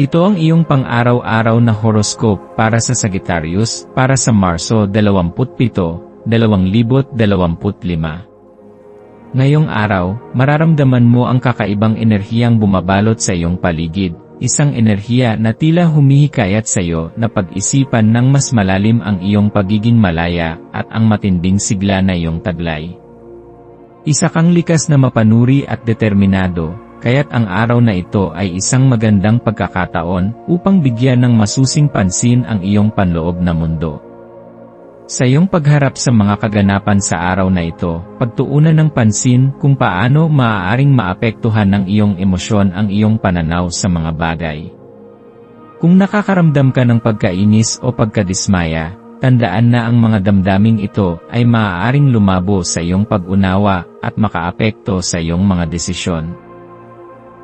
Ito ang iyong pang-araw-araw na horoscope para sa Sagittarius para sa Marso 27, 2025. Ngayong araw, mararamdaman mo ang kakaibang enerhiyang bumabalot sa iyong paligid, isang enerhiya na tila humihikayat sa iyo na pag-isipan ng mas malalim ang iyong pagiging malaya at ang matinding sigla na iyong taglay. Isa kang likas na mapanuri at determinado, kaya't ang araw na ito ay isang magandang pagkakataon upang bigyan ng masusing pansin ang iyong panloob na mundo. Sa iyong pagharap sa mga kaganapan sa araw na ito, pagtuunan ng pansin kung paano maaaring maapektuhan ng iyong emosyon ang iyong pananaw sa mga bagay. Kung nakakaramdam ka ng pagkainis o pagkadismaya, tandaan na ang mga damdaming ito ay maaaring lumabo sa iyong pag-unawa at makaapekto sa iyong mga desisyon.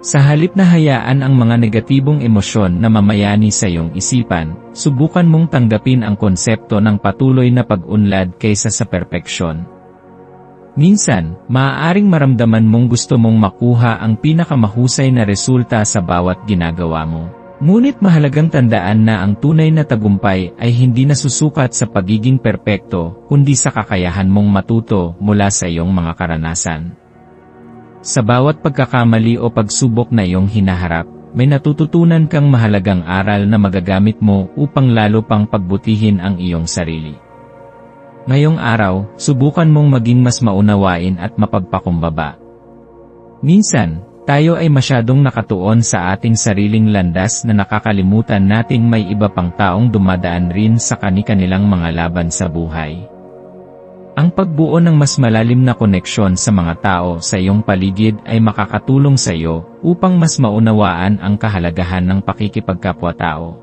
Sa halip na hayaan ang mga negatibong emosyon na mamayani sa iyong isipan, subukan mong tanggapin ang konsepto ng patuloy na pag-unlad kaysa sa perpeksyon. Minsan, maaaring maramdaman mong gusto mong makuha ang pinakamahusay na resulta sa bawat ginagawa mo. Ngunit mahalagang tandaan na ang tunay na tagumpay ay hindi nasusukat sa pagiging perpekto, kundi sa kakayahan mong matuto mula sa iyong mga karanasan. Sa bawat pagkakamali o pagsubok na iyong hinaharap, may natututunan kang mahalagang aral na magagamit mo upang lalo pang pagbutihin ang iyong sarili. Ngayong araw, subukan mong maging mas maunawain at mapagpakumbaba. Minsan, tayo ay masyadong nakatuon sa ating sariling landas na nakakalimutan nating may iba pang taong dumadaan rin sa kani-kanilang mga laban sa buhay. Ang pagbuo ng mas malalim na koneksyon sa mga tao sa iyong paligid ay makakatulong sa iyo upang mas maunawaan ang kahalagahan ng pakikipagkapwa-tao.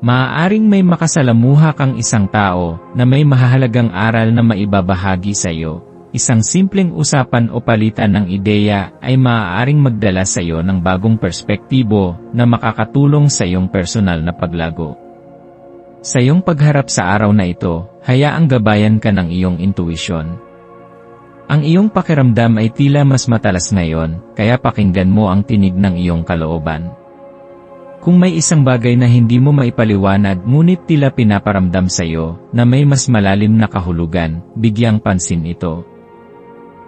Maaaring may makasalamuha kang isang tao na may mahahalagang aral na maibabahagi sa iyo. Isang simpleng usapan o palitan ng ideya ay maaaring magdala sa iyo ng bagong perspektibo na makakatulong sa iyong personal na paglago. Sa iyong pagharap sa araw na ito, hayaang gabayan ka ng iyong intuisyon. Ang iyong pakiramdam ay tila mas matalas ngayon, kaya pakinggan mo ang tinig ng iyong kalooban. Kung may isang bagay na hindi mo maipaliwanag ngunit tila pinaparamdam sa iyo na may mas malalim na kahulugan, bigyang pansin ito.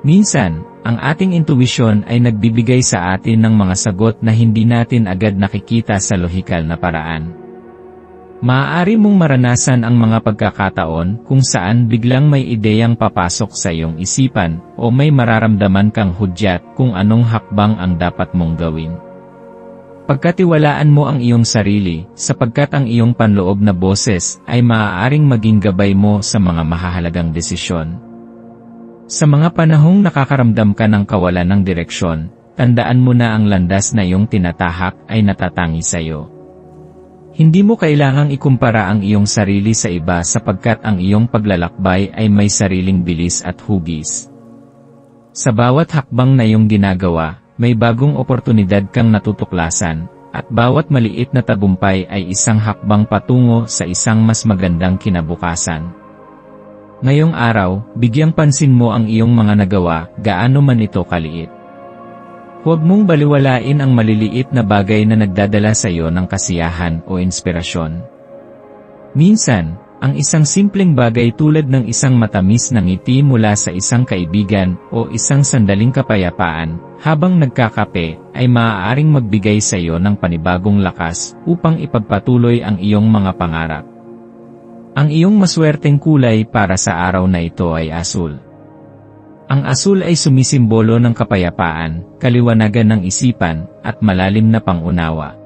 Minsan, ang ating intuisyon ay nagbibigay sa atin ng mga sagot na hindi natin agad nakikita sa lohikal na paraan. Maaari mong maranasan ang mga pagkakataon kung saan biglang may ideyang papasok sa iyong isipan o may mararamdaman kang hudyat kung anong hakbang ang dapat mong gawin. Pagkatiwalaan mo ang iyong sarili, sapagkat ang iyong panloob na boses ay maaaring maging gabay mo sa mga mahahalagang desisyon. Sa mga panahong nakakaramdam ka ng kawalan ng direksyon, tandaan mo na ang landas na iyong tinatahak ay natatangi sa iyo. Hindi mo kailangang ikumpara ang iyong sarili sa iba sapagkat ang iyong paglalakbay ay may sariling bilis at hugis. Sa bawat hakbang na iyong ginagawa, may bagong oportunidad kang natutuklasan, at bawat maliit na tagumpay ay isang hakbang patungo sa isang mas magandang kinabukasan. Ngayong araw, bigyang pansin mo ang iyong mga nagawa, gaano man ito kaliit. Huwag mong baliwalain ang maliliit na bagay na nagdadala sa iyo ng kasiyahan o inspirasyon. Minsan, ang isang simpleng bagay tulad ng isang matamis na ngiti mula sa isang kaibigan o isang sandaling kapayapaan habang nagkakape ay maaaring magbigay sa iyo ng panibagong lakas upang ipagpatuloy ang iyong mga pangarap. Ang iyong maswerteng kulay para sa araw na ito ay asul. Ang asul ay sumisimbolo ng kapayapaan, kaliwanagan ng isipan, at malalim na pangunawa.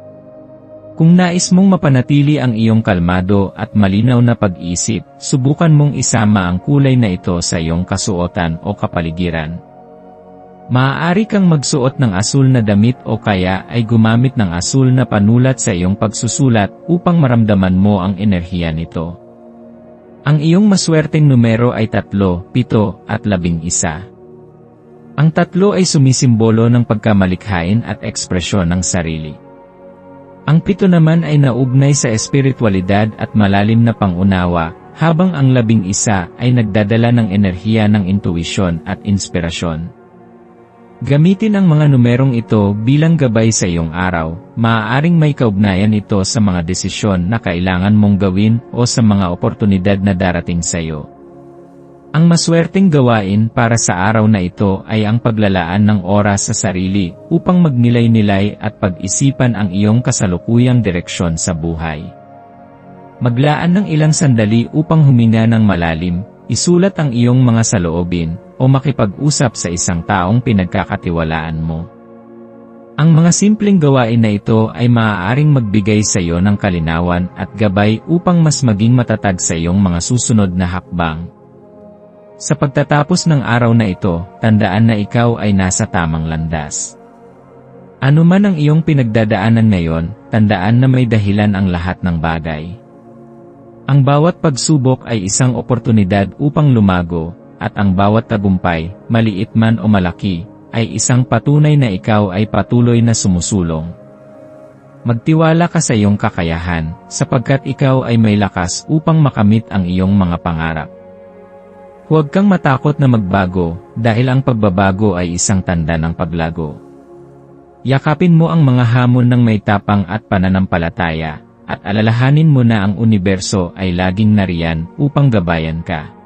Kung nais mong mapanatili ang iyong kalmado at malinaw na pag-isip, subukan mong isama ang kulay na ito sa iyong kasuotan o kapaligiran. Maaari kang magsuot ng asul na damit o kaya ay gumamit ng asul na panulat sa iyong pagsusulat upang maramdaman mo ang enerhiya nito. Ang iyong maswerteng numero ay tatlo, pito, at labing isa. Ang tatlo ay sumisimbolo ng pagkamalikhain at ekspresyon ng sarili. Ang pito naman ay naugnay sa espiritualidad at malalim na pangunawa, habang ang labing isa ay nagdadala ng enerhiya ng intuisyon at inspirasyon. Gamitin ang mga numerong ito bilang gabay sa iyong araw, maaaring may kaugnayan ito sa mga desisyon na kailangan mong gawin o sa mga oportunidad na darating sa iyo. Ang maswerteng gawain para sa araw na ito ay ang paglalaan ng oras sa sarili upang magnilay-nilay at pag-isipan ang iyong kasalukuyang direksyon sa buhay. Maglaan ng ilang sandali upang huminga ng malalim, isulat ang iyong mga saloobin, o makipag-usap sa isang taong pinagkakatiwalaan mo. Ang mga simpleng gawain na ito ay maaaring magbigay sa iyo ng kalinawan at gabay upang mas maging matatag sa iyong mga susunod na hakbang. Sa pagtatapos ng araw na ito, tandaan na ikaw ay nasa tamang landas. Ano man ang iyong pinagdadaanan ngayon, tandaan na may dahilan ang lahat ng bagay. Ang bawat pagsubok ay isang oportunidad upang lumago, at ang bawat tagumpay, maliit man o malaki, ay isang patunay na ikaw ay patuloy na sumusulong. Magtiwala ka sa iyong kakayahan, sapagkat ikaw ay may lakas upang makamit ang iyong mga pangarap. Huwag kang matakot na magbago, dahil ang pagbabago ay isang tanda ng paglago. Yakapin mo ang mga hamon ng may tapang at pananampalataya, at alalahanin mo na ang universo ay laging nariyan upang gabayan ka.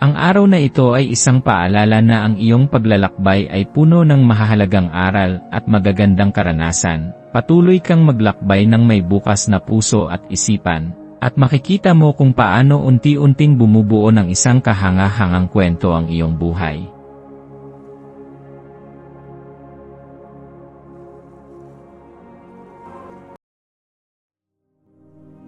Ang araw na ito ay isang paalala na ang iyong paglalakbay ay puno ng mahahalagang aral at magagandang karanasan. Patuloy kang maglakbay ng may bukas na puso at isipan, at makikita mo kung paano unti-unting bumubuo ng isang kahanga-hangang kwento ang iyong buhay.